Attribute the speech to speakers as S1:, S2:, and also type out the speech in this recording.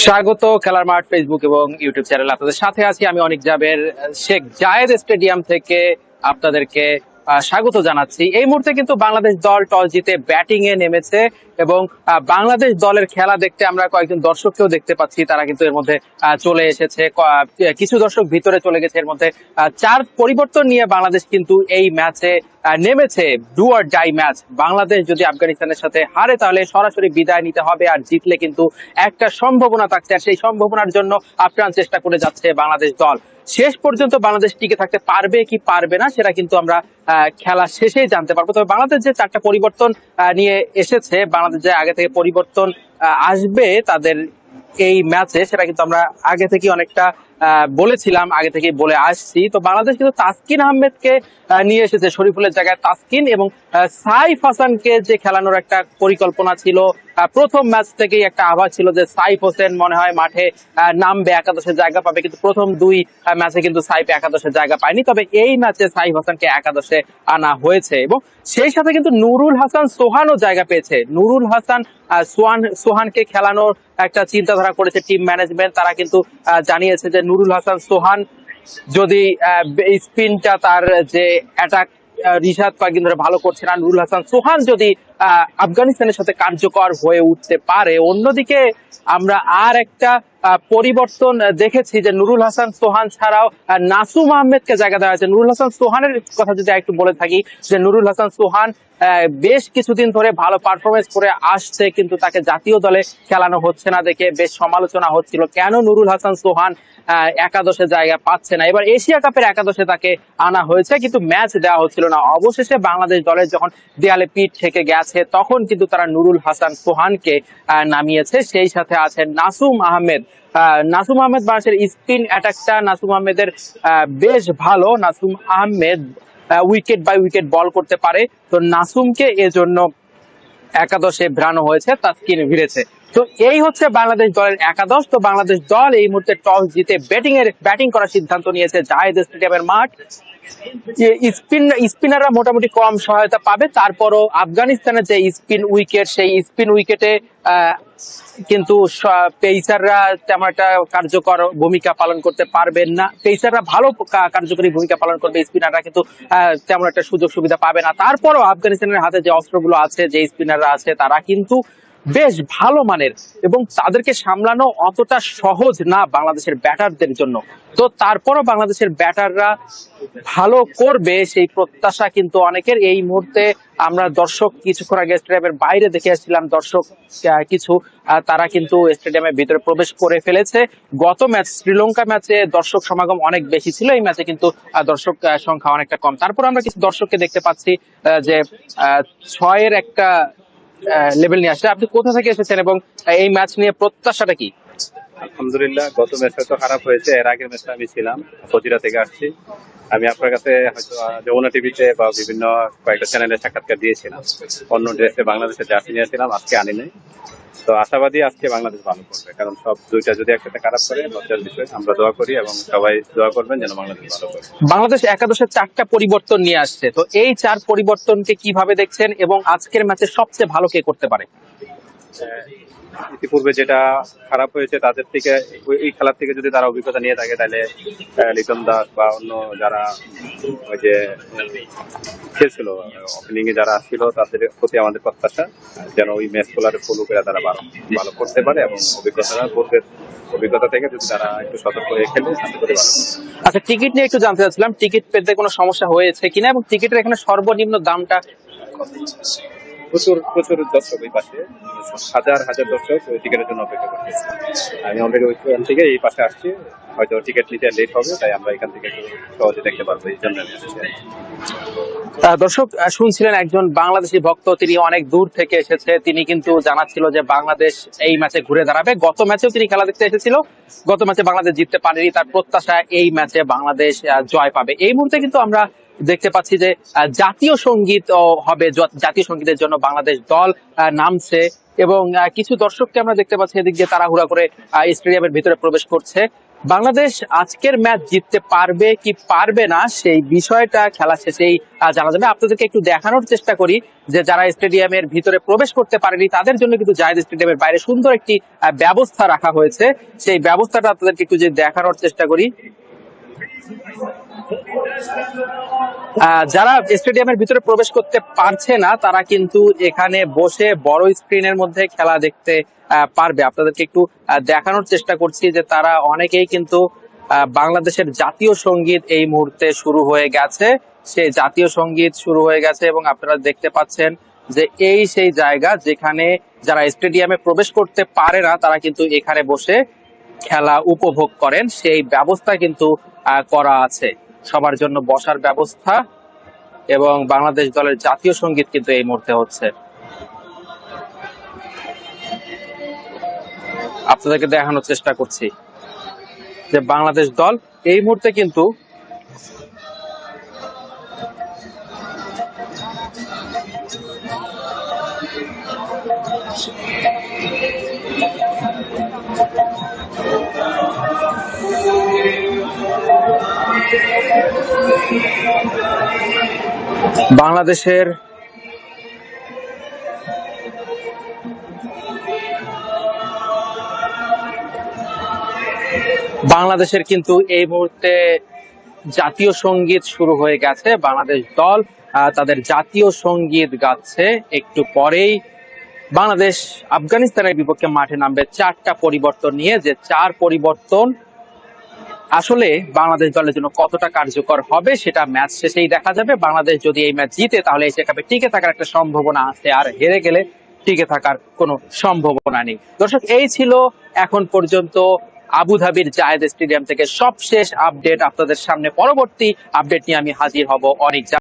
S1: স্বাগত খেলার মাঠ ফেসবুক এবং ইউটিউব চ্যানেল আপনাদের সাথে আছি আমি অনেক জাবের। শেখ জায়েদ স্টেডিয়াম থেকে আপনাদেরকে স্বাগত জানাচ্ছি। এই মুহূর্তে কিন্তু বাংলাদেশ দল টস জিতে ব্যাটিং এ নেমেছে এবং বাংলাদেশ দলের খেলা দেখতে আমরা কয়েকজন দর্শককেও দেখতে পাচ্ছি। তারা কিন্তু এর মধ্যে চলে এসেছে। কিছু দর্শক ভিতরে চলে গেছে এর মধ্যে। চার পরিবর্তন নিয়ে বাংলাদেশ কিন্তু এই ম্যাচে নেমেছে। Do or die match. Bangladesh যদি আফগানিস্তানের সাথে হারে, তাহলে সরাসরি বিদায় নিতে হবে আর জিতলে কিন্তু একটা সম্ভাবনা থাকছে। আর সেই সম্ভাবনার জন্য আপ্রাণ চেষ্টা করে যাচ্ছে বাংলাদেশ দল। শেষ পর্যন্ত বাংলাদেশ টিকে থাকতে পারবে কি পারবে না, সেটা কিন্তু আমরা খেলা শেষেই জানতে পারব। তবে বাংলাদেশ যে চারটা পরিবর্তন নিয়ে এসেছে, বাংলাদেশ যে আগে থেকে পরিবর্তন আসবে তাদের এই ম্যাচে, সেটা কিন্তু আমরা আগে থেকে অনেকটা বলেছিলাম, আগে থেকে বলে আসছি। তো বাংলাদেশ কিন্তু তাসকিন আহমেদকে নিয়ে এসেছে শরীফুলের জায়গায় তাসকিন এবং সাইফ হাসানকে যে খেলানোর একটা পরিকল্পনা ছিল প্রথম ম্যাচ থেকেই একটা আভাস ছিল যে সাইফ হোসেন মনে হয় মাঠে নামবে একাদশে জায়গা পাবে। কিন্তু প্রথম দুই ম্যাচে কিন্তু সাইফ একাদশে জায়গা পায়নি। তবে এই ম্যাচে সাইফ হাসানকে একাদশে আনা হয়েছে এবং সেই সাথে কিন্তু নুরুল হাসান সোহানও জায়গা পেয়েছে। নুরুল হাসান সোহান, সোহানকে খেলানোর একটা চিন্তাধারা করেছে টিম ম্যানেজমেন্ট। তারা কিন্তু জানিয়েছে যে নুরুল হাসান সোহান যদি স্পিনটা তার যে অ্যাটাক রিশাদ ধরে ভালো করছে না, নুরুল হাসান সোহান যদি আফগানিস্তানের সাথে কার্যকর হয়ে উঠতে পারে। অন্যদিকে আমরা আর একটা পরিবর্তন দেখেছি যে নুরুল হাসান সোহান ছাড়াও নাসুম আহমেদকে জায়গা দেওয়া হয়েছে। নুরুল হাসান সোহানের কথা যদি একটু বলে থাকি, যে নুরুল হাসান সোহান বেশ কিছুদিন ধরে ভালো পারফরমেন্স করে আসছে, কিন্তু তাকে জাতীয় দলে খেলানো হচ্ছে না দেখে বেশ সমালোচনা হচ্ছিল। কেন নুরুল হাসান সোহান একাদশে জায়গা পাচ্ছে না? এবার এশিয়া কাপের একাদশে তাকে আনা হয়েছে, কিন্তু ম্যাচ দেওয়া হচ্ছিল না। অবশেষে বাংলাদেশ দলের যখন দেয়ালে পিঠ থেকে গেছে তখন কিন্তু তারা নুরুল হাসান সোহানকে নামিয়েছে। সেই সাথে আছেন নাসুম আহমেদ। আহ, নাসুম আহমেদ বাংলাদেশের স্পিন অ্যাটাকটা নাসুম আহমেদের আহ, বেশ ভালো। Nasum Ahmed wicket by wicket bowl করতে পারে। তো নাসুমকে এজন্য একাদশে ভ্রানো হয়েছে তাস্কিন ভিড়েছে। তো এই হচ্ছে বাংলাদেশ দলের একাদশ। তো বাংলাদেশ দল এই মুহূর্তে টস জিতে ব্যাটিং এর ব্যাটিং করার সিদ্ধান্ত নিয়েছে জাহেদ স্টেডিয়ামের মাঠ। স্পিন স্পিনাররা মোটামুটি কম সহায়তা পাবে। তারপরও আফগানিস্তানের যে স্পিন উইকেট সেই স্পিন উইকেটে কিন্তু পেসাররা তেমন একটা কার্যকর ভূমিকা পালন করতে পারবেন না। পেসাররা ভালো কার্যকরী ভূমিকা পালন করবে স্পিনাররা কিন্তু তেমন একটা সুযোগ সুবিধা পাবে না। তারপরও আফগানিস্তানের হাতে যে অস্ত্রগুলো আছে, যে স্পিনাররা আছে, তারা কিন্তু বেশ ভালো মানের এবং তাদেরকে সামলানো অতটা সহজ না বাংলাদেশের ব্যাটারদের জন্য। তো তারপরও বাংলাদেশের ব্যাটাররা ভালো করবে সেই প্রত্যাশা কিন্তু অনেকের। এই মুহূর্তে আমরা দর্শক কিছুক্ষণ আগে স্টেডিয়ামের বাইরে দেখে আসছিলাম দর্শক কিছু তারা কিন্তু স্টেডিয়ামের ভিতরে প্রবেশ করে ফেলেছে। গত ম্যাচ, শ্রীলঙ্কা ম্যাচে দর্শক সমাগম অনেক বেশি ছিল। এই ম্যাচে কিন্তু দর্শক সংখ্যা অনেকটা কম। তারপর আমরা কিছু দর্শককে দেখতে পাচ্ছি যে ছয়ের একটা লেভেল নিয়ে আসছে আপনি কোথা থেকে এসেছেন এবং এই ম্যাচ নিয়ে প্রত্যাশাটা কি?
S2: আলহামদুলিল্লাহ, গত ম্যাচটা তো খারাপ হয়েছে, এর আগের ম্যাচটা আমি ছিলাম, ফজিরা থেকে আসছি। আমি আপনার কাছে হয়তো যমুনা টিভিতে বা বিভিন্ন কয়েকটা চ্যানেলে সাক্ষাৎকার দিয়েছিলাম। অন্য ড্রেসে বাংলাদেশে জার্সি নিয়েছিলাম আজকে আনি নাই তো আশাবাদী আজকে বাংলাদেশ ভালো করবে কারণ সব দুইটা যদি একসাথে খারাপ করে লজ্জার বিষয়। আমরা দোয়া করি এবং সবাই দোয়া করবেন যেন বাংলাদেশ ভালো করে
S1: বাংলাদেশ একাদশের চারটা পরিবর্তন নিয়ে আসছে। তো এই চার পরিবর্তনকে কীভাবে দেখছেন এবং আজকের ম্যাচে সবচেয়ে ভালো কে করতে পারে?
S2: ইতিপূর্বে যেটা খারাপ হয়েছে, তাদের থেকে ওই খেলার থেকে যদি তারা অভিজ্ঞতা নিয়ে থাকে, তাহলে লিটন দাস বা অন্য যারা, ওই যে, খেলছিল ওপেনিং এ যারা ছিল তাদের প্রতি আমাদের প্রত্যাশা, যেন ওই ম্যাচগুলার ফলো করে তারা ভালো করতে পারে এবং অভিজ্ঞতা পূর্বের অভিজ্ঞতা থেকে যদি তারা একটু সতর্ক হয়ে খেলে
S1: আচ্ছা টিকিট নিয়ে একটু জানতে চাচ্ছিলাম, টিকিট পেতে কোনো সমস্যা হয়েছে কিনা এবং টিকিটের এখানে সর্বনিম্ন দামটা
S2: প্রচুর প্রচুর দর্শক ওই পাশে। হাজার হাজার দর্শক ওই টিকিটের জন্য অপেক্ষা করতেছে। আমি অলরেডি ওইখান থেকে এই পাশে আসছি। হয়তো টিকিট নিতে লেট হবে, তাই আমরা এখান থেকে সহজে দেখতে পারব এই জন্য।
S1: দর্শক শুনছিলেন একজন বাংলাদেশি ভক্ত, তিনি অনেক দূর থেকে এসেছে। তিনি কিন্তু জানাচ্ছিল যে বাংলাদেশ এই ম্যাচে ঘুরে দাঁড়াবে। গত ম্যাচেও তিনি খেলা দেখতে এসেছিল। গত ম্যাচে বাংলাদেশ জিততে পারেনি। তার প্রত্যাশা এই ম্যাচে বাংলাদেশ জয় পাবে। এই মুহূর্তে কিন্তু আমরা দেখতে পাচ্ছি যে জাতীয় সংগীত হবে জাতীয় সঙ্গীতের জন্য বাংলাদেশ দল নামছে এবং কিছু দর্শককে আমরা দেখতে পাচ্ছি এদিক দিয়ে তাড়াহুড়া করে স্টেডিয়ামের ভিতরে প্রবেশ করছে। বাংলাদেশ আজকের ম্যাচ জিততে পারবে কি পারবে না, সেই বিষয়টা খেলা শেষেই জানা যাবে। আপনাদেরকে একটু দেখানোর চেষ্টা করি যে, যারা স্টেডিয়ামের ভিতরে প্রবেশ করতে পারেনি, তাদের জন্য কিন্তু জায়েদ স্টেডিয়ামের বাইরে সুন্দর একটি ব্যবস্থা রাখা হয়েছে। সেই ব্যবস্থাটা আপনাদেরকে একটু যে দেখানোর চেষ্টা করি। যারা স্টেডিয়ামের ভিতরে প্রবেশ করতে পারছে না, তারা কিন্তু এখানে বসে বড় স্ক্রিনের মধ্যে খেলা দেখতে পারবে। আপনাদেরকে একটু দেখানোর চেষ্টা করছি যে তারা অনেকেই কিন্তু বাংলাদেশের জাতীয় সংগীত এই মুহূর্তে শুরু হয়ে গেছে। সেই জাতীয় সংগীত শুরু হয়ে গেছে এবং আপনারা দেখতে পাচ্ছেন যে এই সেই জায়গা যেখানে যারা স্টেডিয়ামে প্রবেশ করতে পারে না, তারা কিন্তু এখানে বসে খেলা উপভোগ করেন, সেই ব্যবস্থা কিন্তু করা আছে। সবার জন্য বসার ব্যবস্থা এবং বাংলাদেশ দলের জাতীয় সংগীত কিন্তু এই মুহূর্তে হচ্ছে। আপনাদেরকে দেখানোর চেষ্টা করছি যে বাংলাদেশ দল এই মুহূর্তে কিন্তু বাংলাদেশের বাংলাদেশের কিন্তু এই মুহূর্তে জাতীয় সংগীত শুরু হয়ে গেছে, বাংলাদেশ দল। তাদের জাতীয় সংগীত গাচ্ছে। একটু পরেই বাংলাদেশ আফগানিস্তানের বিপক্ষে মাঠে নামবে চারটা পরিবর্তন নিয়ে। যে চার পরিবর্তন আসলে বাংলাদেশ দলের জন্য কতটা কার্যকর হবে সেটা ম্যাচ শেষেই দেখা যাবে। বাংলাদেশ যদি এই ম্যাচ জিতে, তাহলে এশিয়া কাপে টিকে থাকার একটা সম্ভাবনা আছে, আর হেরে গেলে টিকে থাকার কোনো সম্ভাবনা নেই। দর্শক, এই ছিল এখন পর্যন্ত আবুধাবির জায়েদ স্টেডিয়াম থেকে সবশেষ আপডেট। আপনাদের সামনে পরবর্তী আপডেট নিয়ে আমি হাজির হব অনেক